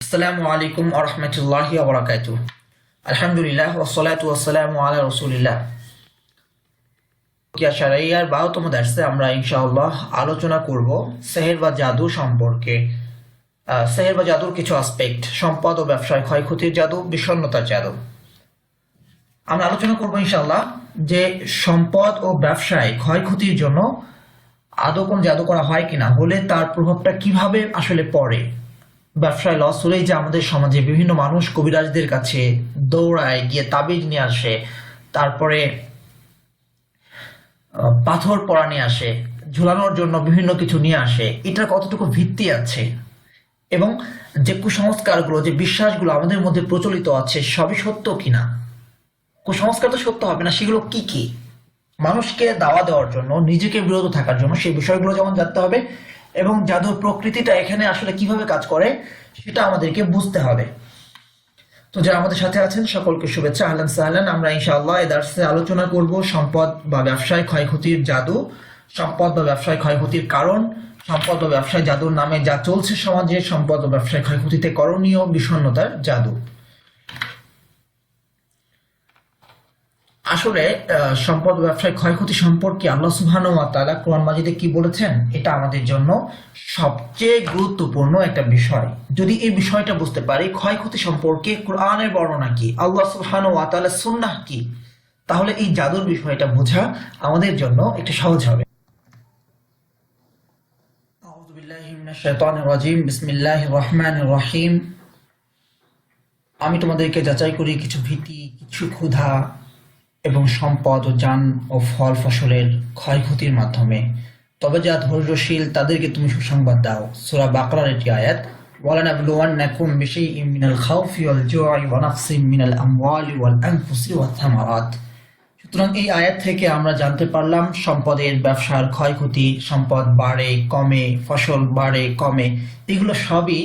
আসসালামু আলাইকুম আরহামতুল্লাহি আবরাকাতু আলহামদুলিল্লাহ ওসলাত ওয়াসালাম আলা রসুলিল্লাহ। কিয়া শারাইয়ার বারোতম দার্সে আমরা ইনশাআল্লাহ আলোচনা করব সেহের বা জাদু সম্পর্কে। সেহের বা জাদুর কিছু আসপেক্ট সম্পদ ও ব্যবসায় ক্ষয়ক্ষতির জাদু, বিষণ্ণতার জাদু। আমরা আলোচনা করব ইনশাআল্লাহ যে সম্পদ ও ব্যবসায় ক্ষয়ক্ষতির জন্য আদৌ কোন জাদু করা হয় কিনা, হলে তার প্রভাবটা কীভাবে আসলে পড়ে। ব্যবসায় লস হলেই যে আমাদের সমাজে বিভিন্ন মানুষ কবিরাজদের কাছে দৌড়ায়, গিয়ে তাবিজ নিয়ে আসে, তারপরে পাথর পরা নিয়ে আসে, ঝুলানোর জন্য বিভিন্ন কিছু নিয়ে আসে, এটার কতটুকু ভিত্তি আছে? এবং যে কুসংস্কারগুলো, যে বিশ্বাসগুলো আমাদের মধ্যে প্রচলিত আছে, সবই সত্য কিনা? কুসংস্কার তো সত্য হবে না, সেগুলো কি কি? মানুষকে দাওয়া দেওয়ার জন্য, নিজেকে বিরত থাকার জন্য, সেই বিষয়গুলো যেমন জানতে হবে এবং জাদুর প্রকৃতিটা এখানে আসলে কীভাবে কাজ করে, সেটা আমাদেরকে বুঝতে হবে। তো যারা আমাদের সাথে আছেন, সকলকে শুভেচ্ছা, আহলান সাহলান। আমরা ইনশাআল্লাহ এই দার্সে আলোচনা করব সম্পদ বা ব্যবসায় ক্ষয়ক্ষতির জাদু। সম্পদ বা ব্যবসায় ক্ষয়ক্ষতির কারণ, সম্পদ বা ব্যবসায় জাদুর নামে যা চলছে সমাজে, সম্পদ ও ব্যবসায় ক্ষয়ক্ষতিতে করণীয় বিষণ্ণতার জাদু। আসলে সম্পদ ব্যবসায় ক্ষয়ক্ষতি সম্পর্কে আল্লাহ সুবহানাহু ওয়া তাআলা কোরআন মাজিদে কি বলেছেন? এটা আমাদের জন্য সবচেয়ে গুরুত্বপূর্ণ একটা বিষয়। যদি এই বিষয়টা বুঝতে পারি, ক্ষয়ক্ষতি সম্পর্কে কোরআনের বর্ণনা কি? আল্লাহ সুবহানাহু ওয়া তাআলার সুন্নাহ কি? তাহলে এই জাদুর বিষয়টা বোঝা আমাদের জন্য একটু সহজ হবে। আমি তোমাদেরকে যাচাই করি, কিছু ভীতি, কিছু ক্ষুধা এবং সম্পদ ও যান ও ফল ফসলের ক্ষয়ক্ষতির মাধ্যমে। তবে যা ধৈর্যশীল, তাদেরকে তুমি সুসংবাদ দাও। সূরা বাকরার একটি আয়াত, ওয়ালানাবলুওয়ান্নাকুম বিশাইইম মিনাল খাউফি ওয়াল জু'i ওয়া নাফসিম মিনাল আমওয়ালি ওয়াল আনফুসি থামারাত সুতরাং এই আয়াত থেকে আমরা জানতে পারলাম, সম্পদের ব্যবসার ক্ষয়ক্ষতি, সম্পদ বাড়ে, কমে, ফসল বাড়ে, কমে, এগুলো সবই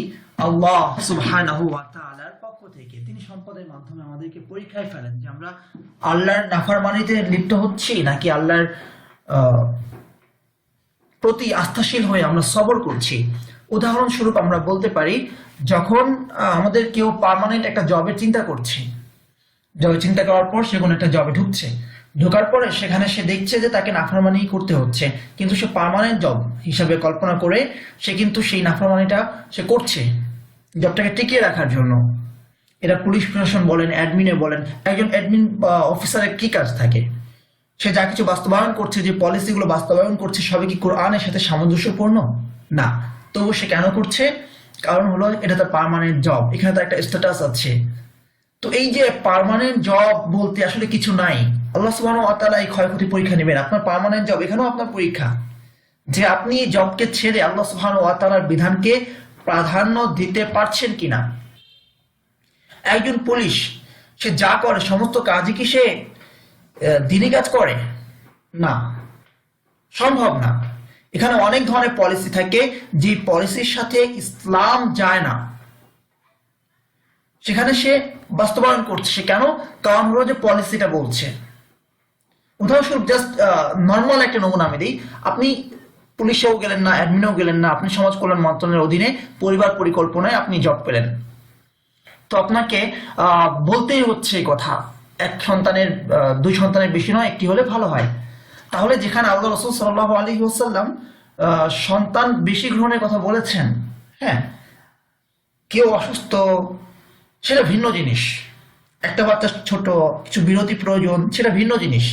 আল্লাহ সুবহানাহু ওয়া তাআলার পক্ষ থেকে তিনি সম্পদের মাধ্যমে আমাদেরকে পরীক্ষায় ফেলেন যে আমরা আল্লাহর নাফরমানিতে লিপ্ত হচ্ছি নাকি আল্লাহর প্রতি আস্থাশীল হয়ে আমরা সবর করছি। উদাহরণস্বরূপ আমরা বলতে পারি, যখন আমাদের কেউ পার্মানেন্ট একটা জবের চিন্তা করছে জবে চিন্তা করার পর সে কোনো একটা জবে ঢুকছে। ঢোকার পরে সেখানে সে দেখছে যে তাকে নাফরমানি করতে হচ্ছে, কিন্তু সে পার্মানেন্ট জব হিসাবে কল্পনা করে সে কিন্তু সেই নাফরমানিটা সে করছে জবটাকে টিকিয়ে রাখার জন্য। এটা পুলিশ প্রশাসন বলেন অ্যাডমিনে বলেন, একজন অ্যাডমিন অফিসারের কি কাজ থাকে? সে যা কিছু বাস্তবায়ন করছে, যে পলিসিগুলো বাস্তবায়ন করছে, সবই কি কোরআনের সাথে সামঞ্জস্যপূর্ণ? না। তবু সে কেন করছে? কারণ হলো এটা তার পারমানেন্ট জব এখানে তার একটা স্ট্যাটাস আছে। তো এই যে পারমানেন্ট জব বলতে আসলে কিছু নাই। আল্লাহ সুবহানাহু ওয়া তাআলা এই ক্ষয়ক্ষতি পরীক্ষা নেবেন। আপনার পারমানেন্ট জব এখানেও আপনার পরীক্ষা। যে আপনি জবকে ছেড়ে আল্লাহ সুবহানাহু ওয়া তাআলার বিধানকে প্রাধান্য দিতে পারছেন কিনা। একজন পুলিশ, সে যা করে, সমস্ত কাজই কি সে দিনই কাজ করে? না। সম্ভব না। এখানে অনেক ধরনের পলিসি থাকে, যে পলিসির সাথে ইসলাম যায় না। সেখানে সে বাস্তবায়ন করছে। সে কেন? কারণ হলো যে পলিসিটা বলছে। উদাহরণস্বরূপ জাস্ট নর্মাল একটা নমুনা আমি দিই। আপনি পুলিশেও গেলেন না অ্যাডমিনেও গেলেন না, আপনি সমাজ কল্যাণ মন্ত্রণালয়ের অধীনে পরিবার পরিকল্পনায় আপনি জব পেলেন। তো আপনাকে বলতেই হচ্ছে এই কথা। এক সন্তানের দুই সন্তানের বেশি নয়, একটি হলে ভালো হয়। তাহলে যেখানে আল্লাহ রসুল সাল্লাহ আলী ওসাল্লাম সন্তান বেশি গ্রহণের কথা বলেছেন হ্যাঁ কেউ অসুস্থ, সেটা ভিন্ন জিনিস। একটা বাচ্চা ছোট, কিছু বিরতি প্রয়োজন, সেটা ভিন্ন জিনিস।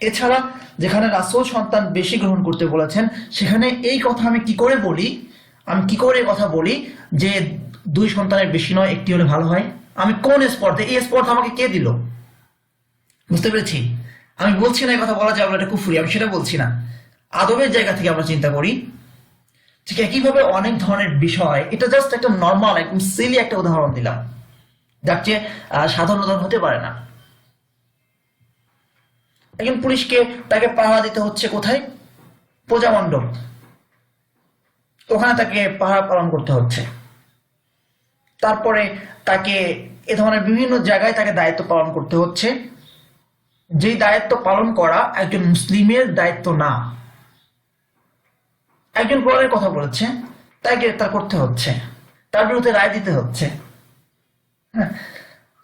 এছাড়া যেখানে রাসূল সন্তান বেশি গ্রহণ করতে বলেছেন, সেখানে এই কথা আমি কি করে বলি, আমি কি করে কথা বলি, যে দুই সন্তানের বেশি নয় একটি হলে ভালো হয়। আমি কোন স্পর্ধে? এই স্পর্ধা আমাকে কে দিল? বুঝতে পেরেছি? আমি বলছি না এই কথা বলা না, এটা কুফুরি আমি সেটা বলছি না। আদবের জায়গা থেকে আমরা চিন্তা করি। ঠিক একইভাবে অনেক ধরনের বিষয় এটা জাস্ট একটা নর্মাল একদম সিলি একটা উদাহরণ দিলাম যার চেয়ে সাধারণ উদাহরণ হতে পারে না। একজন পুলিশকে তাকে পাহারা দিতে হচ্ছে কোথায়? প্রজামণ্ডপ ওখানে তাকে পাহারা পালন করতে হচ্ছে। তারপরে তাকে এ ধরনের বিভিন্ন জায়গায় তাকে দায়িত্ব পালন করতে হচ্ছে। যেই দায়িত্ব পালন করা একজন মুসলিমের দায়িত্ব না। একজন কোরআনের কথা বলেছে, তাই গ্রেফতার করতে হচ্ছে, তার বিরুদ্ধে রায় দিতে হচ্ছে। হ্যাঁ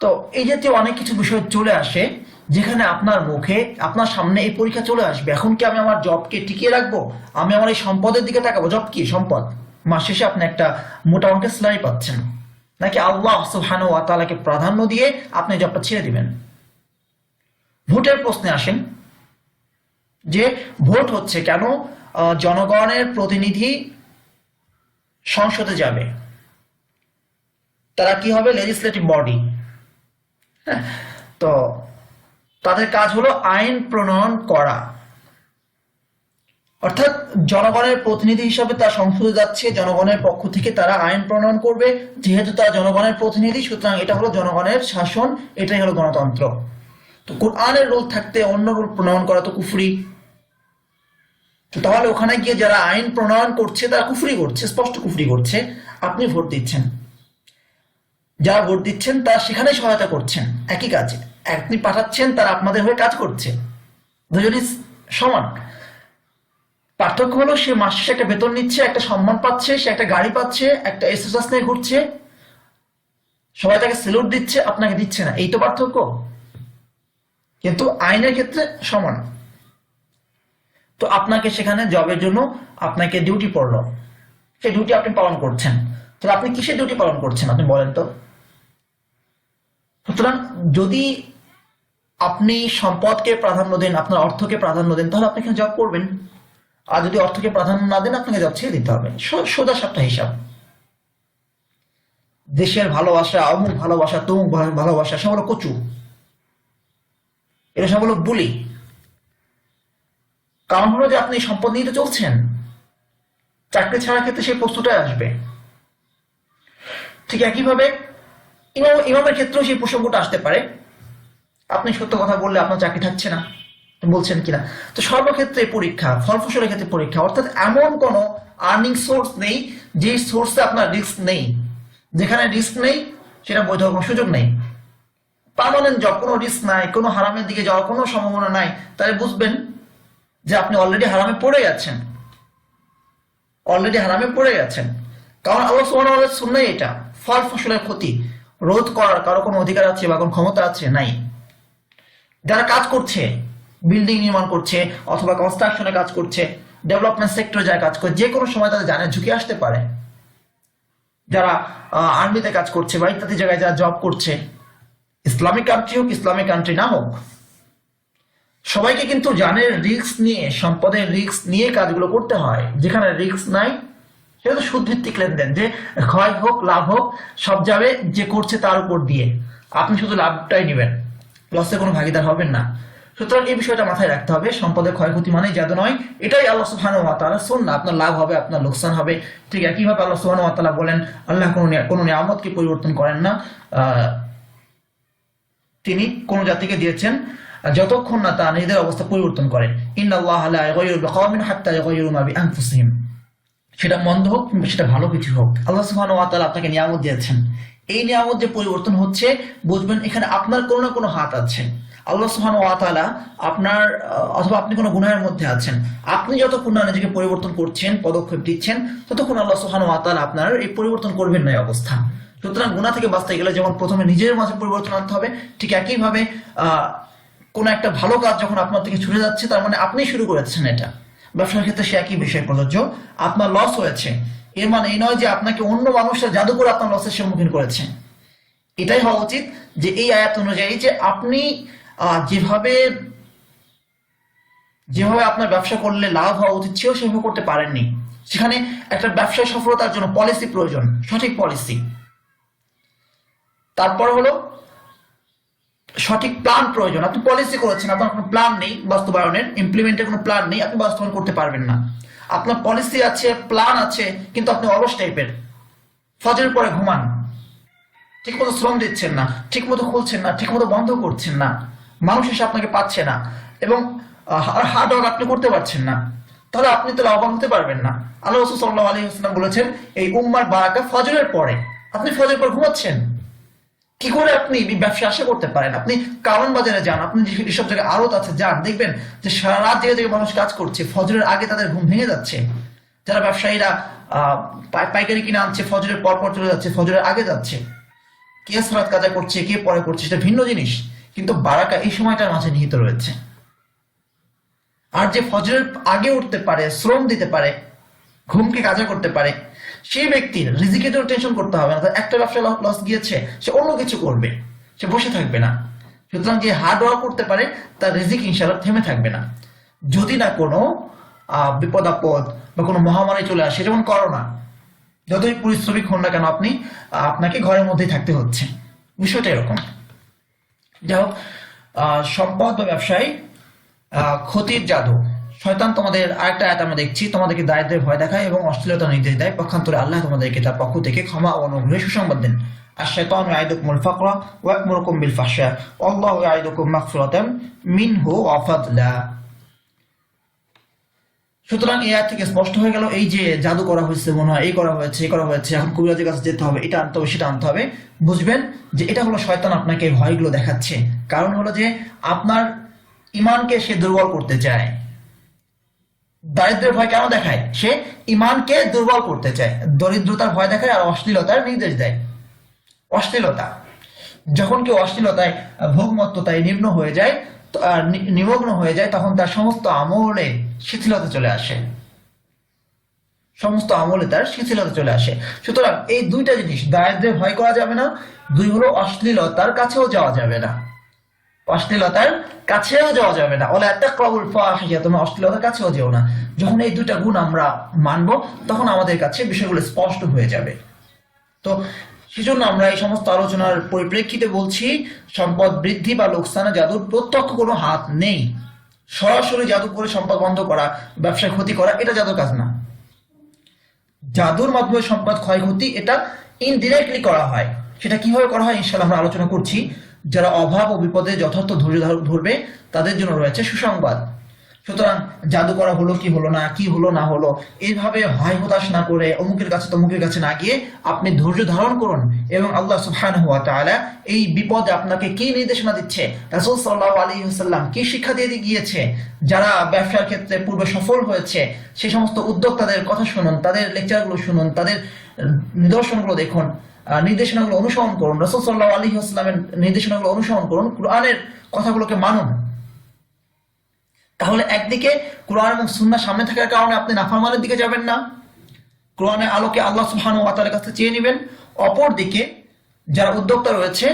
তো এই জাতীয় অনেক কিছু বিষয় চলে আসে, যেখানে আপনার মুখে, আপনার সামনে এই পরীক্ষা চলে আসবে। এখন কি আমি আমার জবকে টিকিয়ে রাখব? আমি আমার এই সম্পদের দিকে তাকাবো? জব কি? সম্পদ। মাস শেষে আপনি একটা মোটা অঙ্কের স্যালারি পাচ্ছেন। নাকি আল্লাহ সুবহানাহু ওয়া তাআলাকে প্রাধান্য দিয়ে আপনি জবটা ছেড়ে দিবেন? ভোটের প্রশ্নে আসেন যে ভোট হচ্ছে কেন জনগণের প্রতিনিধি সংসদে যাবে? তারা কি হবে? লেজিসলেটিভ বডি তো তাদের কাজ হলো আইন প্রণয়ন করা। অর্থাৎ জনগণের প্রতিনিধি হিসাবে তারা সংসদে যাচ্ছে, জনগণের পক্ষ থেকে তারা আইন প্রণয়ন করবে। যেহেতু তারা জনগণের প্রতিনিধি, সুতরাং এটা হলো জনগণের শাসন, এটাই হলো গণতন্ত্র। তো কোরআনের রোল থাকতে অন্য রোল প্রণয়ন করা তো কুফরি। তাহলে ওখানে গিয়ে যারা আইন প্রণয়ন করছে, তারা কুফরি করছে, স্পষ্ট কুফরি করছে। আপনি ভোট দিচ্ছেন। যারা ভোট দিচ্ছেন, তারা সেখানে সহায়তা করছেন। একই কাজে। আপনি পাঠাচ্ছেন, তারা আপনাদের হয়ে কাজ করছে। দুজনই সমান। পার্থক্য হলো সে মাস শেষে একটা বেতন নিচ্ছে, একটা সম্মান পাচ্ছে, সে একটা গাড়ি পাচ্ছে, একটা এক্সারসাইজ নিয়ে ঘুরছে। সবাই তাকে সেলুট দিচ্ছে, আপনাকে দিচ্ছে না। এই তো পার্থক্য। কিন্তু আইনের ক্ষেত্রে সমান। তো আপনাকে সেখানে জবের জন্য আপনাকে ডিউটি পড়ল। সেই ডিউটি আপনি পালন করছেন। তাহলে আপনি কিসের ডিউটি পালন করছেন, আপনি বলেন তো? সুতরাং যদি আপনি সম্পদকে প্রাধান্য দেন, আপনার অর্থকে প্রাধান্য দেন, তাহলে আপনি এখানে জব করবেন। আর যদি অর্থকে প্রাধান্য না দেন, আপনাকে জব ছেড়ে দিতে হবে। সোজা সাপটা হিসাব। দেশের ভালোবাসা, অমুক ভালোবাসা, তমুক ভালোবাসা সব হলো কচু। এটা সব হলো বুলি। কারণ হলো যে আপনি সম্পদ নিয়ে চলছেন। চাকরি ছাড়া ক্ষেত্রে সেই প্রশ্নটাই আসবে। ঠিক একইভাবে ইমাম, ইমামের ক্ষেত্রেও সেই প্রসঙ্গটা আসতে পারে। আপনি সত্য কথা বললে আপনার চাকরি থাকছে না। বলছেন কিনা? তো সর্বক্ষেত্রে পরীক্ষা, ফল ফসলের ক্ষেত্রে পরীক্ষা, অর্থাৎ এমন কোনো আর্নিং সোর্স নেই যে সোর্সে আপনার রিস্ক নেই। যেখানে রিস্ক নেই, সেটা বৈধ কোনো সুযোগ নেই। পার্মানেন্ট জব কোনো রিস্ক নাই, কোনো হারামের দিকে যাওয়ার কোনো সম্ভাবনা নাই। তাহলে বুঝবেন যে আপনি অলরেডি হারামে পড়ে যাচ্ছেন। অলরেডি হারামে পড়ে গেছেন কারণ আল্লাহ সুবহানাহু শুননাই এটা। ফল ফসলের ক্ষতি। রোধ করার কারও কোনো অধিকার আছে বা কোনো ক্ষমতা আছে? নাই। যারা কাজ করছে বিল্ডিং নির্মাণ করছে অথবা কনস্ট্রাকশনে কাজ করছে ডেভেলপমেন্ট সেক্টরে যারা কাজ করে, যে কোনো সময় তাদের জানে ঝুঁকি আসতে পারে। যারা আর্মিতে কাজ করছে বা ইত্যাদি জায়গায় যারা জব করছে ইসলামিক কান্ট্রি হোক ইসলামিক কান্ট্রি না হোক, সবাইকে কিন্তু জানের রিস্ক নিয়ে, সম্পদের রিস্ক নিয়ে কাজগুলো করতে হয়। যেখানে রিস্ক নাই, সেটা তো সুদ ভিত্তিক লেনদেন, যে ক্ষয় হোক, লাভ হোক, সব যাবে, যে করছে তার উপর দিয়ে। আপনি শুধু লাভটাই নেবেন লসে কোনো ভাগিদার হবেন না। সুতরাং এই বিষয়টা মাথায় রাখতে হবে। সম্পদের ক্ষয়ক্ষতি মানেই জাদু নয়। এটাই আল্লাহ সুবহানাহু ওয়া তাআলা সুন্নাহ। আপনার লাভ হবে, আপনার লোকসান হবে। ঠিক একইভাবে আল্লাহ সুবহানাহু ওয়া তাআলা বলেন, আল্লাহ কোনো কোনো নিয়ামতকে পরিবর্তন করেন না। তিনি কোন জাতিকে দিয়েছেন, যতক্ষণ না তা নিজেদের অবস্থা পরিবর্তন করে। ইন্নাল্লাহ লা ইয়াগয়িরু বিকওমিন হাত্তা ইয়াগয়িরু মা বিআনফুসিহিম। সেটা মন্দ হোক সেটা ভালো কিছু হোক, আল্লাহ সুবহানাহু ওয়া তাআলা আপনাকে নিয়ামত দিয়েছেন। এই নিয়ামত যে পরিবর্তন হচ্ছে, বুঝবেন এখানে আপনার কোনো না কোনো হাত আছে। আল্লাহ সুবহানাহু ওয়া তাআলা আপনার অথবা আপনি কোনো গুনাহের মধ্যে আছেন, আপনি যতক্ষণ না নিজেকে পরিবর্তন করছেন, পদক্ষেপ দিচ্ছেন, ততক্ষণ আল্লাহ সুবহানাহু ওয়া তাআলা আপনার এই পরিবর্তন করবেন না এই অবস্থা। সুতরাং গুনাহ থেকে বাঁচতে গেলে যেমন প্রথমে নিজের মাঝে পরিবর্তন আনতে হবে, ঠিক একইভাবে কোনো একটা ভালো কাজ যখন আপনার থেকে ছুটে যাচ্ছে, তার মানে আপনি শুরু করেছেন এটা। ব্যবসার ক্ষেত্রে সে একই বিষয় প্রযোজ্য, আপনার লস হয়েছে। এর মানে এই নয় যে আপনাকে অন্য মানুষরা জাদু করে আপনার লসের সম্মুখীন করেছে। এটাই হওয়া উচিত যে এই আয়াত অনুযায়ী যে আপনি যেভাবে যেভাবে আপনার ব্যবসা করলে লাভ হওয়া উচিত ছিল সেভাবে করতে পারেননি। সেখানে একটা ব্যবসায় সফলতার জন্য পলিসি প্রয়োজন, সঠিক পলিসি তারপর হলো, সঠিক প্ল্যান প্রয়োজন। আপনি পলিসি করেছেন, আপনার কোনো প্ল্যান নেই বাস্তবায়নের ইমপ্লিমেন্টের কোনো প্ল্যান নেই, আপনি বাস্তবায়ন করতে পারবেন না। আপনার পলিসি আছে প্ল্যান আছে, কিন্তু আপনি অলস টাইপের ফজরের পরে ঘুমান। ঠিক মতো শ্রম দিচ্ছেন না ঠিক মতো খুলছেন না ঠিক মতো বন্ধ করছেন না। মানুষ এসে আপনাকে পাচ্ছে না এবং হার্ড ওয়ার্ক আপনি করতে পারছেন না। তাহলে আপনি তো লাভবান হতে পারবেন না। আল্লাহ রসুল সাল্লাহ আলী ইসলাম বলেছেন, এই উম্মার বারাকা ফজরের পরে। আপনি ফজরের পর ঘুমাচ্ছেন? কি করে আপনি ব্যবসা আশা করতে পারেন? আপনি কারণ বাজারে যান, আপনি যেসব জায়গায় আড়ত আছে, যান, দেখবেন যে সারা রাত জেগে জেগে মানুষ কাজ করছে, ফজরের আগে তাদের ঘুম ভেঙে যাচ্ছে। যারা ব্যবসায়ীরা পাইকারি কিনে আনছে, ফজরের পর পর চলে যাচ্ছে, ফজরের আগে যাচ্ছে। কে সালাত কাজা করছে, কে পরে করছে, সেটা ভিন্ন জিনিস। কিন্তু বারাকা এই সময়টার মাঝে নিহিত রয়েছে। আর যে ফজরের আগে উঠতে পারে, শ্রম দিতে পারে, ঘুমকে কাজা করতে পারে, সেই ব্যক্তির রিজিকে তো টেনশন করতে হবে না। একটা ব্যবসা লস গিয়েছে, সে অন্য কিছু করবে, সে বসে থাকবে না। সুতরাং যে হার্ড ওয়ার্ক করতে পারে, তার রিজিক ইনশাল্লাহ থেমে থাকবে না। যদি না কোনো বিপদ আপদ বা কোনো মহামারী চলে আসে, যেমন করোনা, যতই পরিশ্রমিক হন না কেন, আপনি আপনাকে ঘরের মধ্যেই থাকতে হচ্ছে। বিষয়টা এরকম। যাই হোক সম্পদ বা ব্যবসায় ক্ষতির জাদু। শয়তান তোমাদের আরেকটা আয়াত আমরা দেখছি, তোমাদেরকে দারিদ্রের ভয় দেখায় এবং অশ্লীলতা নির্দেশ দেয়। পক্ষান্তরে আল্লাহ তোমাদেরকে তার পক্ষ থেকে ক্ষমা ও অনুগ্রহে সুসংবাদ দেন। আর শয়তান ইয়াইদুকুমুল ফাকরা ওয়া ইয়া'মুরুকুম বিল ফাহশা। আল্লাহু ইয়াইদুকুম মাগফিরাতাম মিনহু ওয়া ফাদলা। সুতরাং এ আয়াত থেকে স্পষ্ট হয়ে গেল, এই যে জাদু করা হয়েছে মনে হয়, এই করা হয়েছে, এই করা হয়েছে, এখন কবিরাজের কাছে যেতে হবে, এটা আনতে হবে, সেটা আনতে হবে, বুঝবেন যে এটা হলো শয়তান আপনাকে ভয়গুলো দেখাচ্ছে। কারণ হলো যে আপনার ইমানকে সে দুর্বল করতে চায়। দারিদ্রের ভয় কেন দেখায়? সে ইমানকে দুর্বল করতে চায়। দরিদ্রতার ভয় দেখায় আর অশ্লীলতার নির্দেশ দেয়। অশ্লীলতা। যখন কেউ অশ্লীলতায় ভোগমত্ততায় নিম্ন হয়ে যায় নিমগ্ন হয়ে যায়, তখন তার সমস্ত আমলে শিথিলতা চলে আসে। সমস্ত আমলে তার শিথিলতা চলে আসে। সুতরাং এই দুইটা জিনিস দারিদ্রের ভয় করা যাবে না, দুই হলো অশ্লীলতার কাছেও যাওয়া যাবে না। অশ্লীলতার কাছেও যাওয়া যাবে না। ওলা একটা কবুল ফাহিয়া তোমরা অশ্লীলতার কাছেও যেও না। যখন এই দুইটা গুণ আমরা মানব, তখন আমাদের কাছে বিষয়গুলো স্পষ্ট হয়ে যাবে। তো সেজন্য আমরা এই সমস্ত আলোচনার পরিপ্রেক্ষিতে বলছি, সম্পদ বৃদ্ধি বা লোকসানে জাদুর প্রত্যক্ষ কোনো হাত নেই। সরাসরি জাদু করে সম্পদ বন্ধ করা ব্যবসায় ক্ষতি করা, এটা জাদুর কাজ না। জাদুর মাধ্যমে সম্পদ ক্ষয়ক্ষতি এটা ইনডিরেক্টলি করা হয়। সেটা কীভাবে করা হয় ইনশাল্লাহ আমরা আলোচনা করছি। যারা অভাব ও বিপদে যথার্থ ধৈর্য ধরবে, তাদের জন্য রয়েছে সুসংবাদ। সুতরাং জাদু করা হলো কি হলো না, কি হলো না হলো এইভাবে হয় হতাশ না করে অমুকের কাছে তমুকের কাছে না গিয়ে আপনি ধৈর্য ধারণ করুন এবং আল্লাহ সুবহানাহু ওয়া তাআলা এই বিপদে আপনাকে কি নির্দেশনা দিচ্ছে? রাসূল সাল্লাহ আলাইহি ওয়াসাল্লাম কি শিক্ষা দিয়ে গিয়েছে? যারা ব্যবসার ক্ষেত্রে পূর্বে সফল হয়েছে সেই সমস্ত উদ্যোক্তাদের কথা শুনুন, তাদের লেকচারগুলো শুনুন, তাদের নিদর্শনগুলো দেখুন নির্দেশনাগুলো অনুসরণ করুন। রসুল সাল্লাহ আলাইহি ওয়াসাল্লামের নির্দেশনাগুলো অনুসরণ করুন, কোরআনের কথাগুলোকে মানুন। তাহলে একদিকে কোরআন এবং সুন্নাহ সামনে থাকার কারণে আপনি নাফরমানের দিকে যাবেন না। কোরআনের আলোকে আল্লাহ সুবহানাহু ওয়া তাআলার কাছে চেয়ে নেবেন। অপরদিকে যারা উদ্যোক্তা রয়েছে,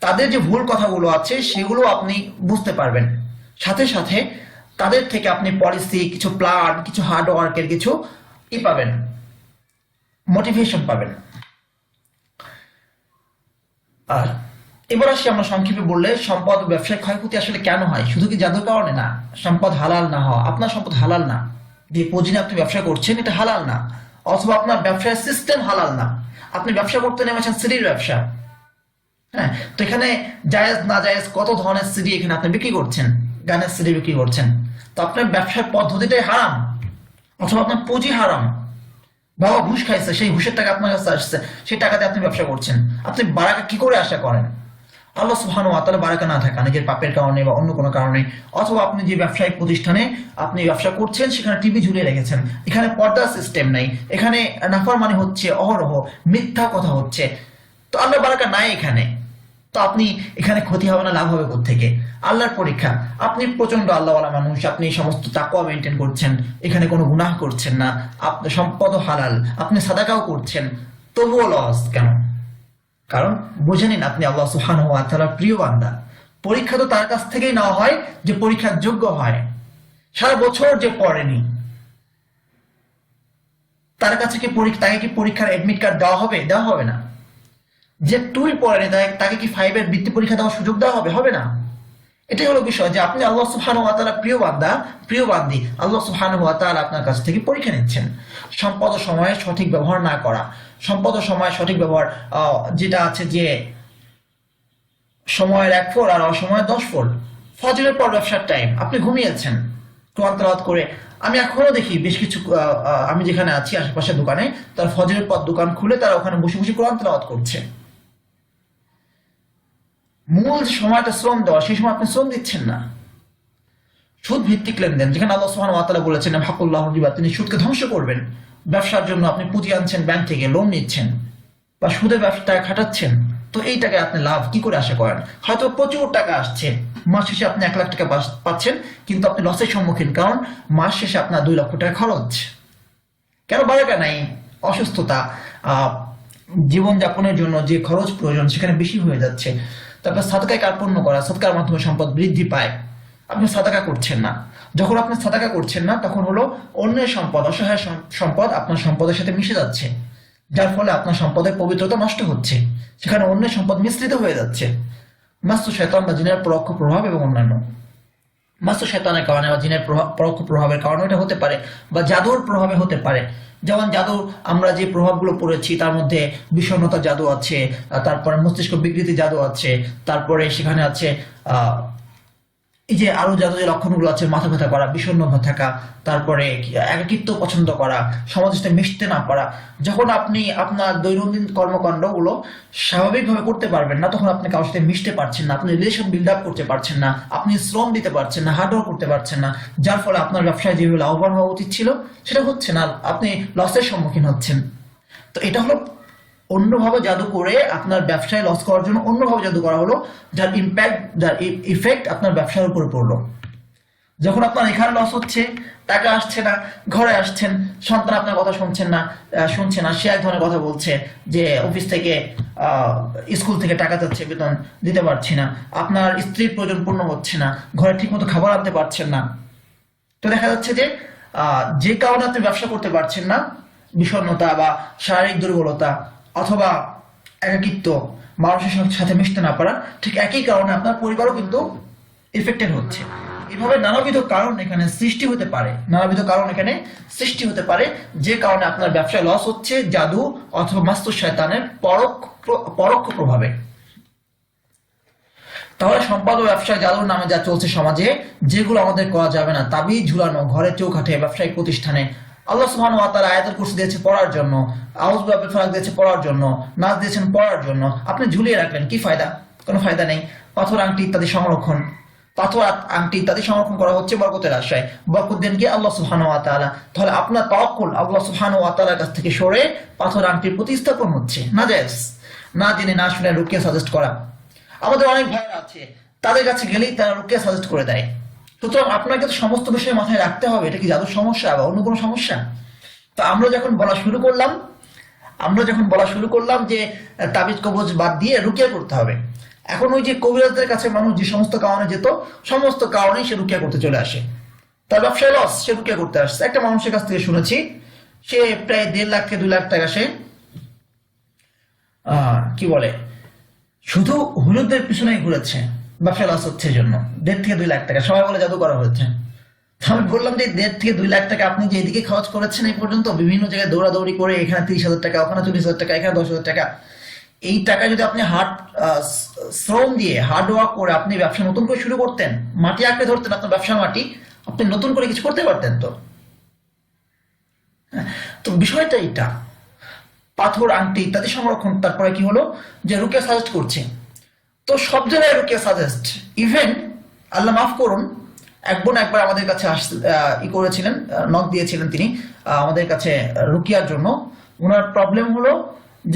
তাদের যে ভুল কথাগুলো আছে, সেগুলো আপনি বুঝতে পারবেন। সাথে সাথে তাদের থেকে আপনি পলিসি কিছু প্ল্যান কিছু হার্ড ওয়ার্কের কিছু ই পাবেন। মোটিভেশন পাবেন। আর এবার আসি আমরা সংক্ষেপে বললে, সম্পদ ব্যবসায় ক্ষয়ক্ষতি আসলে কেন হয়? শুধু কি জাদুর কারণে না? সম্পদ হালাল না হওয়া, আপনার সম্পদ হালাল না। যে পুঁজি আপনি ব্যবসা করছেন, এটা হালাল না। অথবা আপনার ব্যবসার সিস্টেম হালাল না। আপনি ব্যবসা করতে নেমেছেন, সিডির ব্যবসা। হ্যাঁ? তো এখানে জায়েজ না জায়েজ কত ধরনের সিডি এখানে আপনি বিক্রি করছেন? গানের সিডি বিক্রি করছেন। তো আপনার ব্যবসার পদ্ধতিটাই হারাম। অথবা আপনার পুঁজি হারাম। বাবা, ঘুষ খাইছে, সেই ঘুষের টাকা আপনার কাছে আসছে, সেই টাকা দিয়ে আপনি ব্যবসা করছেন। আপনি বারাকা কি করে আশা করেন? আল্লাহ সুবহানাহু ওয়া তাআলা বারাকা না থাকা, নিজের পাপের কারণে বা অন্য কোনো কারণে। অথবা আপনি যে ব্যবসায়িক প্রতিষ্ঠানে আপনি ব্যবসা করছেন, সেখানে টিভি ঝুলিয়ে রেখেছেন। এখানে পর্দা সিস্টেম নেই। এখানে নাফার মানে হচ্ছে অহরহ, মিথ্যা কথা হচ্ছে। তো আল্লাহ বারাকা নাই এখানে। তো আপনি এখানে ক্ষতি হবে না, লাভ হবে থেকে আল্লাহর পরীক্ষা। আপনি প্রচণ্ড আল্লাহওয়ালা মানুষ, আপনি সমস্ত তাকুয়া মেনটেন করছেন। এখানে কোনো গুনাহ করছেন না। আপনার সম্পদ হালাল। আপনি সাদাকাও করছেন। তবুও লস কেন? কারণ বুঝে নিন আপনি আল্লাহ সুহান প্রিয় বান্দা। পরীক্ষা তো তার কাছ থেকেই নেওয়া হয় যে পরীক্ষার যোগ্য হয়। সারা বছর যে পড়েনি। তার কাছে কি পরীক্ষা, তাকে কি পরীক্ষার এডমিট কার্ড দেওয়া হবে? দেওয়া হবে না। যে টুই পড়েনি, তাকে- কি ফাইভের বৃত্তি পরীক্ষা দেওয়ার সুযোগ দেওয়া হবে? হবে না। এটাই হলো বিষয় যে আপনি আল্লাহ সুবহানাহু ওয়া তাআলা প্রিয় বান্দা, প্রিয় বান্দি, আল্লাহ সুবহানাহু ওয়া তাআলা আপনার কাছ থেকে পরীক্ষা নিচ্ছেন। সম্পদ ও সময়ের সঠিক ব্যবহার না করা। সম্পদ ও সময়ের সঠিক ব্যবহার যেটা আছে যে সময়ের এক ফোর আর অসময়ের দশ ফোর। ফজরের পর ব্যবসার টাইম আপনি ঘুমিয়েছেন, কোরআন করে। আমি এখনও দেখি বেশ কিছু আমি যেখানে আছি, আশেপাশের দোকানে, তার ফজরের পর দোকান খুলে তারা ওখানে বসে বসে কোরআন করছে। মূল সময়টা শ্রম দেওয়া, সেই সময় আপনি শ্রম দিচ্ছেন না। সুদ ভিত্তিক লেনদেন, যেখানে আল্লাহ সুবহানাহু ওয়া তাআলা বলেছেন হাকুল্লাহ তিনি সুদকে ধ্বংস করবেন। ব্যবসার জন্য আপনি পুঁজি আনছেন ব্যাংক থেকে লোন নিচ্ছেন বা সুদে টাকা খাটাচ্ছেন, তো এই টাকায় আপনি লাভ কি করে আশা করেন? হয়তো প্রচুর টাকা আসছে, মাস শেষে আপনি এক লাখ টাকা পাচ্ছেন, কিন্তু আপনি লসের সম্মুখীন, কারণ মাস শেষে আপনার দুই লক্ষ টাকা খরচ। কেন বাড়াটা নাই? অসুস্থতা জীবনযাপনের জন্য যে খরচ প্রয়োজন সেখানে বেশি হয়ে যাচ্ছে। তারপর সাদকায় কার্পণ্য করা সৎকার মাধ্যমে সম্পদ বৃদ্ধি পায়। আপনি সাদাকা করছেন না। যখন আপনি সাদাকা করছেন না, তখন হলো অন্যের সম্পদ, অসহায় সম্পদ আপনার সম্পদের সাথে মিশে যাচ্ছে। যার ফলে আপনার সম্পদের পবিত্রতা নষ্ট হচ্ছে। সেখানে অন্যের সম্পদ মিশ্রিত হয়ে যাচ্ছে। মাস্তু শয়তান বা জিনের পরোক্ষ প্রভাব এবং অন্যান্য। মাস্ত শেতানের কারণে বা জিনের প্রভাব- পরোক্ষ প্রভাবের কারণে এটা হতে পারে বা জাদুর প্রভাবে হতে পারে। যেমন জাদু, আমরা যে প্রভাবগুলো পড়েছি, তার মধ্যে বিষণ্ণতা জাদু আছে, তারপরে মস্তিষ্ক বিকৃতি জাদু আছে, তারপরে সেখানে আছে এই যে আরও জাদু যে লক্ষণগুলো আছে, মাথা ব্যথা করা, বিষণ্ণ থাকা, তারপরে একাকিত্ব পছন্দ করা সমাজের সাথে মিশতে না পারা, যখন আপনি আপনার দৈনন্দিন কর্মকাণ্ডগুলো স্বাভাবিকভাবে করতে পারবেন না, তখন আপনি কারোর সাথে মিশতে পারছেন না, আপনি রিলেশন বিল্ড আপ করতে পারছেন না, আপনি শ্রম দিতে পারছেন না হার্ড হার্ডওয়ার্ক করতে পারছেন না, যার ফলে আপনার ব্যবসায় যেভাবে লাভবান হওয়া উচিত ছিল, সেটা হচ্ছে না, আপনি লসের সম্মুখীন হচ্ছেন। তো এটা হলো অন্যভাবে জাদু করে আপনার ব্যবসায় লস করার জন্য অন্যভাবে জাদু করা হলো, যার ইম্প্যাক্ট যার ইফেক্ট আপনার ব্যবসার উপরে পড়ল। যখন আপনার এখানে লস হচ্ছে, টাকা আসছে না, ঘরে আসছেন, সন্তান আপনার কথা শুনছেন না শুনছে না, সে এক ধরনের কথা বলছে যে অফিস থেকে স্কুল থেকে টাকা যাচ্ছে, বেতন দিতে পারছি না, আপনার স্ত্রীর প্রয়োজন পূর্ণ হচ্ছে না, ঘরে ঠিকমতো খাবার আনতে পারছেন না। তো দেখা যাচ্ছে যে যে কারণে আপনি ব্যবসা করতে পারছেন না, বিষণ্ণতা বা শারীরিক দুর্বলতা অথবা একাকিত্ব মানুষের সাথে মিশতে না পারা, ঠিক একই কারণে আপনার পরিবারও কিন্তু এফেক্টেড হচ্ছে। এভাবে নানাবিধ কারণ এখানে সৃষ্টি হতে পারে। নানাবিধ কারণ এখানে সৃষ্টি হতে পারে, যে কারণে আপনার ব্যবসায় লস হচ্ছে, জাদু অথবা মাস্তুর শয়তানের পরোক্ষ পরোক্ষ প্রভাবে। তাহলে সম্পদ ব্যবসায় জাদুর নামে যা চলছে সমাজে, যেগুলো আমাদের করা যাবে না তাবিজ ঝুলানো, ঘরে চৌকাঠে ব্যবসায়িক প্রতিষ্ঠানে আল্লাহ সুবহান ওয়া তাআলা আয়াতুল কুরসি দিয়েছে পড়ার জন্য আউজ বিল ফালাক দিয়েছে পড়ার জন্য নাচ দিয়েছেন পড়ার জন্য। আপনি ঝুলিয়ে রাখলেন, কি ফায়দা? কোনো ফায়দা নেই। পাথর, আংটি ইত্যাদি সংরক্ষণ। পাথর, আংটি ইত্যাদি সংরক্ষণ করা হচ্ছে বরকতের আশায় বরকত দেন আল্লাহ সুবহান ওয়া তাআলা। তাহলে আপনার তাওয়াক্কুল আল্লাহ সুবহান ওয়া তাআলার কাছ থেকে সরে পাথর, আংটির প্রতিস্থাপন হচ্ছে। না জায়েজ না জেনে, না শুনে রুকিয়া সাজেস্ট করা। আমাদের অনেক ভাইরা আছে, তাদের কাছে গেলেই তারা রুকিয়া সাজেস্ট করে দেয়। সুতরাং আপনাকে তো সমস্ত বিষয় মাথায় রাখতে হবে, এটা কি জাদুর সমস্যা বা অন্য কোনো সমস্যা? তো আমরা যখন বলা শুরু করলাম, আমরা যখন বলা শুরু করলাম যে, তাবিজ কবজ বাদ দিয়ে রুকিয়া করতে হবে, এখন ওই যে কবিরাজদের কাছে মানুষ যে সমস্ত কারণে যেত, সমস্ত কারণেই সে রুকিয়া করতে চলে আসে। তার ব্যবসায় লস সে রুকিয়া করতে আসছে। একটা মানুষের কাছ থেকে শুনেছি, সে প্রায় দেড় লাখ দুই লাখ টাকা সে কি বলে, শুধু হলুদের পিছনেই ঘুরেছে। ব্যবসা লস হচ্ছে জন্য। দেড় থেকে দুই লাখ টাকা। সবাই বলে জাদু করা হয়েছে। আমি বললাম যে দেড় থেকে দুই লাখ টাকা আপনি যে এদিকে খরচ করেছেন এই পর্যন্ত বিভিন্ন জায়গায় দৌড়াদৌড়ি করে এখানে তিরিশ হাজার টাকা ওখানে চল্লিশ হাজার টাকা এখানে দশ হাজার টাকা। এই টাকা যদি আপনি হার্ড শ্রম দিয়ে হার্ড ওয়ার্ক করে আপনি ব্যবসা নতুন করে শুরু করতেন মাটি আঁকড়ে ধরতেন আপনার ব্যবসা মাটি আপনি নতুন করে কিছু করতে পারতেন তো। হ্যাঁ, তো বিষয়টা এইটা। পাথর আংটি ইত্যাদি সংরক্ষণ তারপরে কি হলো? যে রুকে সাজেস্ট করছে। তো সব জায়গায় রুকে সাজেস্ট ইভেন আল্লাহ মাফ করুন, এক বোন একবার আমাদের কাছে আস ই করেছিলেন নক দিয়েছিলেন তিনি আমাদের কাছে রুকিয়ার জন্য। ওনার প্রবলেম হলো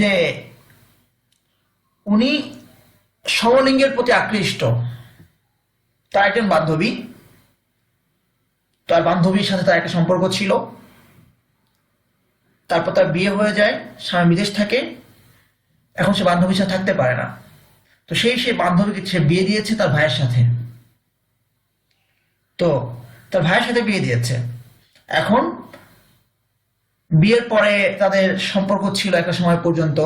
যে উনি সমলিঙ্গের প্রতি আকৃষ্ট। তার একজন বান্ধবী, তার বান্ধবীর সাথে তার একটা সম্পর্ক ছিল। তারপর তার বিয়ে হয়ে যায়, স্বামী বিদেশ থাকে, এখন সে বান্ধবীর সাথে থাকতে পারে না। তো সেই সে বান্ধবীকে সে বিয়ে দিয়েছে তার ভাইয়ের সাথে। তো তার ভাইয়ের সাথে বিয়ে দিয়েছে। এখন বিয়ের পরে তাদের সম্পর্ক ছিল একটা সময় পর্যন্ত।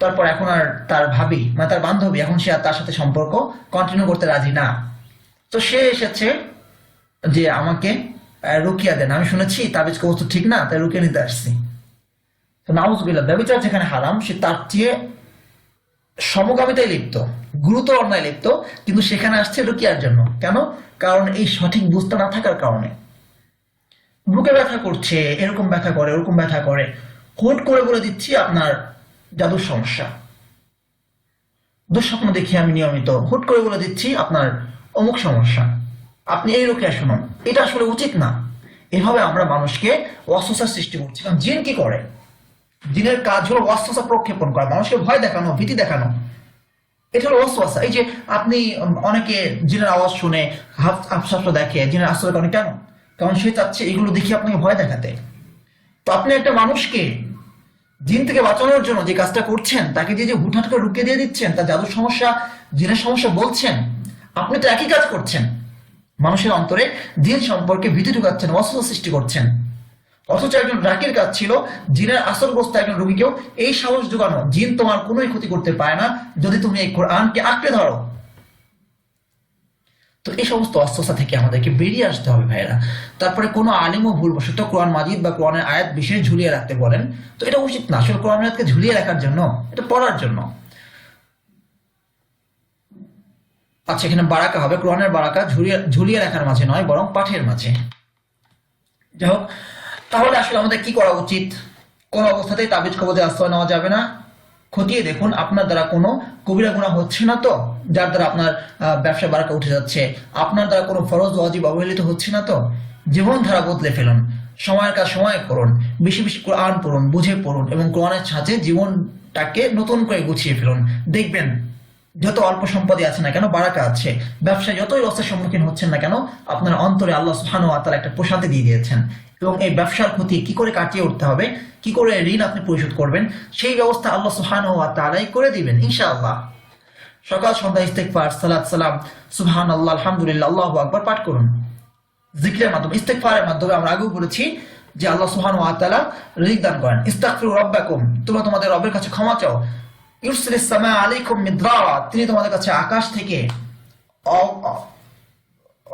তারপর এখন আর তার ভাবি মানে তার বান্ধবী, এখন সে আর তার সাথে সম্পর্ক কন্টিনিউ করতে রাজি না। তো সে এসেছে যে আমাকে রুকিয়া দেন। আমি শুনেছি, তাবিজ কবজ তো ঠিক না, তাই রুকিয়া নিতে আসছি। তো নাউজবিল্লা ব্যবচার যেখানে হারাম, সে তার চেয়ে সমগামিতায় লিপ্ত, গুরুতর অন্যায় লিপ্ত, কিন্তু সেখানে আসছে রুকিয়ার জন্য। কেন? কারণ এই সঠিক বুঝতে না থাকার কারণে। বুকে ব্যথা করছে, এরকম ব্যথা করে, ওরকম ব্যথা করে। হুট করে বলে দিচ্ছি আপনার জাদুর সমস্যা। দুঃস্বপ্ন দেখি আমি নিয়মিত। হুট করে বলে দিচ্ছি আপনার অমুক সমস্যা। আপনি এই রুকিয়া শুনুন। এটা আসলে উচিত না। এভাবে আমরা মানুষকে অস্বস্থার সৃষ্টি করছি। কারণ জিন কি করে? জিনের কাজ হলো অস্বস্থা প্রক্ষেপণ করা, মানুষকে ভয় দেখানো, ভীতি দেখানো। এটা হলো অস্বস্থা এই যে আপনি অনেকে জিনের আওয়াজ শুনে হাফসাফটা দেখে, জিনের আশ্রয় করে কেন? কারণ সে চাচ্ছে এগুলো দেখে আপনাকে ভয় দেখাতে। তো আপনি একটা মানুষকে জিন থেকে বাঁচানোর জন্য যে কাজটা করছেন, তাকে যে যে হুটহাট করে রুকিয়ে দিয়ে দিচ্ছেন, তার জাদুর সমস্যা, জিনের সমস্যা বলছেন, আপনি তো একই কাজ করছেন। মানুষের অন্তরে জিন সম্পর্কে ভীতি ঢুকাচ্ছেন অস্ত্র সৃষ্টি করছেন। অথচ একজন রাকির কাজ ছিল জিনের আসরগ্রস্ত একজন রোগীকেও এই সাহস যোগানো জিন তোমার কোনোই ক্ষতি করতে পারে না যদি তুমি এই কোরআনকে আঁকড়ে ধরো। তো এই সমস্ত অস্ত্রতা থেকে আমাদেরকে বেরিয়ে আসতে হবে ভাইরা তারপরে কোনো আলিমও ভুলবশত কোরআন মাজিদ বা কোরআনের আয়াত বিশেষ ঝুলিয়ে রাখতে বলেন। তো এটা উচিত না, আসলে কোরআন আয়াতকে ঝুলিয়ে রাখার জন্য, এটা পড়ার জন্য। আচ্ছা এখানে বারাকা হবে। কোরআনের বারাকা ঝুলিয়ে ঝুলিয়ে রাখার মাঝে নয়, বরং পাঠের মাঝে। যাই হোক তাহলে আসলে আমাদের কি করা উচিত? কোন অবস্থাতেই তাবিজ কবজে আশ্রয় নেওয়া যাবে না। খতিয়ে দেখুন, আপনার দ্বারা কোনো কবিরা গুণা হচ্ছে না তো? যার দ্বারা আপনার ব্যবসা বারাকা উঠে যাচ্ছে। আপনার দ্বারা কোনো ফরজ ওয়াজিব অবহেলিত হচ্ছে না তো? জীবন ধারা বদলে ফেলুন। সময়ের কাজ সময় করুন। বেশি বেশি কোরআন পড়ুন, বুঝে পড়ুন এবং কোরআনের সাথে জীবনটাকে নতুন করে গুছিয়ে ফেলুন। দেখবেন যত অল্প সম্পদই আছে না কেন, বারাকা আছে। ব্যবসায় যতই লসের সম্মুখীন হচ্ছেন না কেন, আপনার অন্তরে আল্লাহ সুহান তার একটা প্রশান্তি দিয়ে দিয়েছেন। এবং এই ব্যবসার ক্ষতি কি করে কাটিয়ে উঠতে হবে, কি করে ঋণ আপনি পরিশোধ করবেন, সেই ব্যবস্থা আল্লাহ সুহান তালাই করে দিবেন, ইনশাআল্লাহ। সকাল, সন্ধ্যা ইস্তেকফার সালাত, সালাম সুবহান আল্লাহ আলহামদুলিল্লাহ, আল্লাহ আকবার পাঠ করুন। জিক্রের মাধ্যমে ইস্তেকফারের মাধ্যমে আমরা আগেও বলেছি যে আল্লাহ সুহান ওয়া তাআলা রিজিক দান করেন। ইস্তাগফিরু রাব্বাকুম, তোমরা তোমাদের রবের কাছে ক্ষমা চাও। ইউরসিলিস আলাইকুম মিদ্রারা তিনি তোমাদের কাছে আকাশ থেকে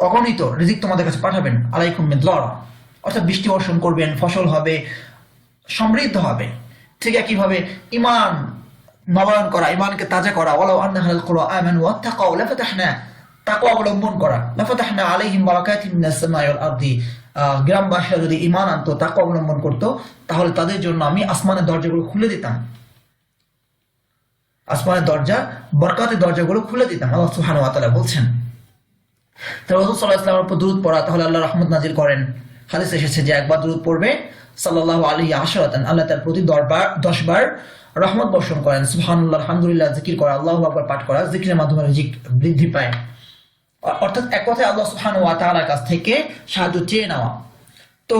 অগণিত রিজিক তোমাদের কাছে পাঠাবেন। আলাইকুম মিদ্রারা অর্থাৎ বৃষ্টি বর্ষণ করবেন, ফসল হবে, সমৃদ্ধ হবে। ঠিক একইভাবে ইমান নবায়ন করা ইমানকে তাজা করা, ওয়ালাউ আন্না আহলাল কুরআ আমানু ওয়াত্তাকাউ, লাফাতাহনা তাকওয়া অবলম্বন করা। লাফাতাহনা আলাইহিম বারাকাতিন মিনাস সামাই ওয়াল গ্রামবাসীরা যদি ইমান আনতো, তাকওয়া অবলম্বন করতো, তাহলে তাদের জন্য আমি আসমানের দরজাগুলো খুলে দিতাম। আসমানের দরজা, বরকাতের দরজাগুলো খুলে দিতাম আল্লাহ সুবহানাহু ওয়া তাআলা বলছেন, তাহলে রসুল সাল্লাহ ইসলামের উপর দূরত পড়া, তাহলে আল্লাহ রহমত নাজির করেন। হাদিস এসেছে যে একবার দূরত পড়বে সাল্লাহ আলী আশরাতান, আল্লাহ তার প্রতি দরবার দশ বার রহমত বর্ষণ করেন। সুবহানাল্লাহ, আলহামদুলিল্লাহ, জিকির করা, আল্লাহ আকবার পাঠ করা, জিকিরের মাধ্যমে রিজিক বৃদ্ধি পায়। অর্থাৎ এক কথায় আল্লাহ সুবহানাহু ওয়া তাআলার কাছ থেকে সাহায্য চেয়ে নেওয়া। তো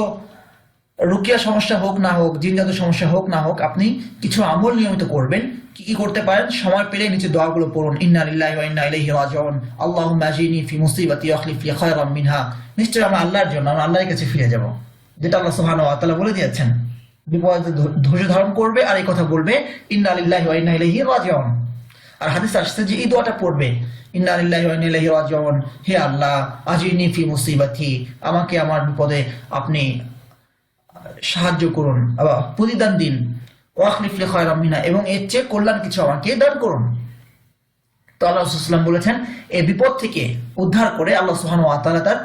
রুকিয়া সমস্যা হোক না হোক জিন জাদু সমস্যা হোক না হোক, আপনি কিছু আমল নিয়মিত করবেন, কি কি করতে পারেন, সময় পেলে নিচে দোয়াগুলো পড়ুন, ইন্না লিল্লাহি ওয়া ইন্না ইলাইহি রাজিউন আল্লাহুম্মা আজিনি ফি মুসিবাতি আখলিফ লি খায়রাম মিনহা নিশ্চয়ই আমরা আল্লাহর জন্য, আমরা আল্লাহর কাছে ফিরে যাব, যেটা আল্লাহ সুবহানাহু ওয়া তাআলা বলে দিয়েছেন। বিপদে ধৈর্য ধারণ করবে আর এই কথা বলবে, ইন্না লিল্লাহি ওয়া ইন্না ইলাইহি রাজিউন আর হাদিস আসছে যে এই দোয়াটা পড়বে, ইন্না লিল্লাহি ওয়া ইন্না ইলাইহি রাজিউন হে আল্লাহ, আজিনি ফি মুসিবাতি আমাকে আমার বিপদে আপনি সাহায্য করুন। আবার প্রতিদান দিন। ওয়াকলিফলে এবং এর চেয়ে কল্যাণ কিছু আমাকে দান করুন। তো আল্লাহ সাল্লাম বলেছেন এই বিপদ থেকে উদ্ধার করে আল্লাহ সুহান তাআলা তার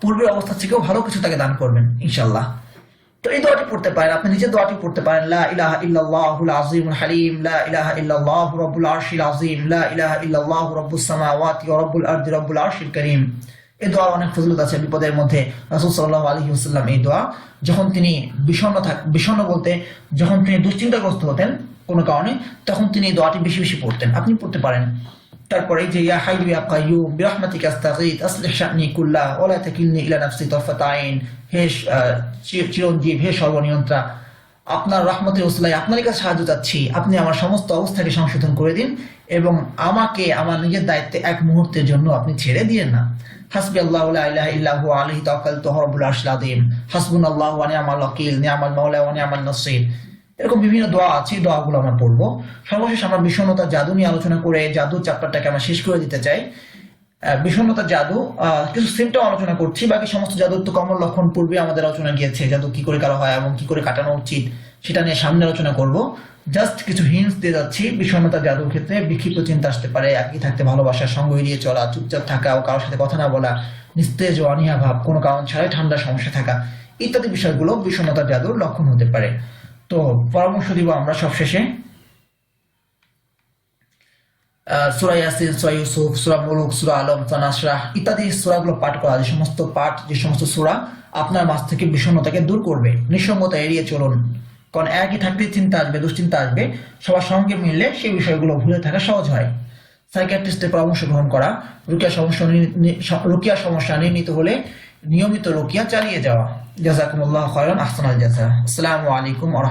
পূর্বের অবস্থা থেকেও ভালো কিছু তাকে দান করবেন ইনশাল্লাহ তো এই দোয়াটি পড়তে পারেন, আপনি নিজে দোয়াটি পড়তে পারেন, লা ইলাহা ইল্লাল্লাহুল আযীমুল হালিম, লা ইলাহা ইল্লাল্লাহু রাব্বুল আরশিল আযীম, লা ইলাহা ইল্লাল্লাহু রাব্বুস সামাওয়াতি ওয়া রাব্বুল আরদি রাব্বুল আরশিল কারীম। এই দোয়ার অনেক ফজিলত আছে, বিপদের মধ্যে রাসূল সাল্লাল্লাহু আলাইহি ওয়াসাল্লাম এই দোয়া, যখন তিনি বিষণ্ণ থাক বলতে, যখন তিনি দুশ্চিন্তাগ্রস্ত হতেন কোনো কারণে, তখন তিনি এই দোয়াটি বেশি বেশি পড়তেন। আপনি পড়তে পারেন। তারপরে যে, ইয়া ইয়া বিরহমাতিকা আসলিহ শা'নি কুল্লা ইলা নাফসি আইন হে চিরঞ্জীব, হে সর্বনিয়ন্ত্রা, আপনার রহমতের ওসলাই আপনার কাছে সাহায্য চাচ্ছি। আপনি আমার সমস্ত অবস্থাকে সংশোধন করে দিন এবং আমাকে, আমার নিজের দায়িত্বে এক মুহূর্তের জন্য আপনি ছেড়ে দিয়েন না। হাসবি আল্লাহ ইলাহা ইল্লাহু রাব্বুল আরশিল আযীম। হাসবুনাল্লাহু ওয়া নি'মাল ওয়াকিল নি'মাল মাওলা ওয়া নি'মান নাসির। এরকম বিভিন্ন দোয়া আছে, এই দোয়াগুলো আমরা পড়ব। সর্বশেষ আমরা বিষণ্ণতা জাদু নিয়ে আলোচনা করে জাদু চ্যাপ্টারটাকে আমরা শেষ করে দিতে চাই। বিষণ্ণতা জাদু কিছু সিমটম আলোচনা করছি। বাকি সমস্ত জাদুর তো কমল লক্ষণ পূর্বে আমাদের আলোচনা গিয়েছে, জাদু কি করে কারও হয় এবং কি করে কাটানো উচিত, সেটা নিয়ে সামনে আলোচনা করব। জাস্ট কিছু হিন্টস দিয়ে যাচ্ছি। বিষণ্ণতা জাদুর ক্ষেত্রে বিক্ষিপ্ত চিন্তা আসতে পারে। একই থাকতে ভালোবাসা সঙ্গ এড়িয়ে চলা, চুপচাপ থাকা ও কারোর সাথে কথা না বলা, নিস্তেজ ও অনীহা ভাব, কোনো কারণ ছাড়াই ঠান্ডা সমস্যা থাকা ইত্যাদি বিষয়গুলো বিষণ্ণতা জাদুর লক্ষণ হতে পারে। তো পরামর্শ দিব আমরা সবশেষে। সুরা ইয়াসিন, সুরা ইউসুফ, সুরা মুলুক, সুরা আলম, সুরা ইত্যাদি সুরাগুলো পাঠ করা, যে সমস্ত পাঠ, যে সমস্ত সুরা আপনার মাঝ থেকে বিষণ্ণতাকে দূর করবে। নিঃসঙ্গতা এড়িয়ে চলুন। কারণ একই থাকতে চিন্তা আসবে, দুশ্চিন্তা আসবে, সবার সঙ্গে মিললে সেই বিষয়গুলো ভুলে থাকা সহজ হয়। সাইকিয়াট্রিস্টের পরামর্শ গ্রহণ করা রুকিয়া সমস্যা রুকিয়া সমস্যা নির্মিত হলে নিয়মিত রুকিয়া চালিয়ে যাওয়া। জাজাকুমুল্লাহ খয়রান, আহসানাল জাজা আসসালামু আলাইকুম ওয়া